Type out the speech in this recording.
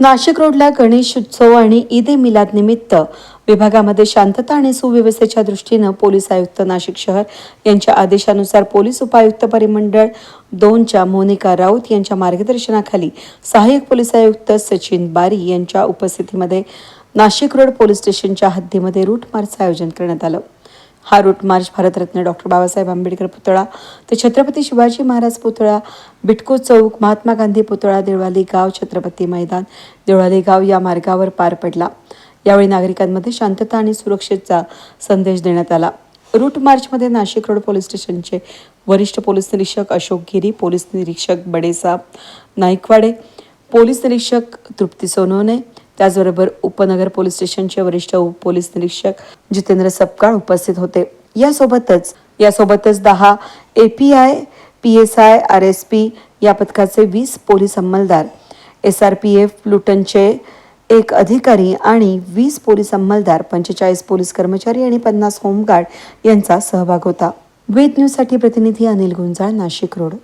नाशिक रोडला गणेश उत्सव आणि ईद ए मिलाद निमित्त विभागामध्ये शांतता आणि सुव्यवस्थेच्या दृष्टीनं पोलीस आयुक्त नाशिक शहर यांच्या आदेशानुसार पोलीस उपायुक्त परिमंडळ दोनच्या मोनिका राऊत यांच्या मार्गदर्शनाखाली सहाय्यक पोलीस आयुक्त सचिन बारी यांच्या उपस्थितीमध्ये नाशिक रोड पोलीस स्टेशनच्या हद्दीमध्ये रूट मार्चचं आयोजन करण्यात आलं. हा route march Bharat Ratna doctor Babasaheb Ambedkar पुतळा. ते छत्रपती शिवाजी महाराज पुतळा बिटको चौक महात्मा गांधी पुतळा देवळाली गाव छत्रपती मैदान. देवळाली गाव या मार्गावर पार पडला. यावेळी नागरिकांमध्ये शांतता आणि सुरक्षेचा संदेश देण्यात आला. रूट मार्चमध्ये नाशिक रोड पोलीस स्टेशनचे वरिष्ठ पोलीस निरीक्षक अशोक गिरी पोलीस निरीक्षक बडेसाब नाईकवाडे पोलीस निरीक्षक तृप्ती सोनवणे त्याचबरोबर उपनगर पोलीस स्टेशनचे वरिष्ठ उप पोलीस निरीक्षक जितेंद्र सपकाळ उपस्थित होते. यासोबतच यासोबतच दहा A P I P S I R S P या पथकाचे वीस पोलीस अंमलदार एस आर पी एफ प्लुटनचे एक अधिकारी आणि वीस पोलीस अंमलदार पंचेचाळीस पोलीस कर्मचारी आणि पन्नास होमगार्ड यांचा सहभाग होता. वेद न्यूजसाठी प्रतिनिधी अनिल गुंजाळ नाशिक रोड.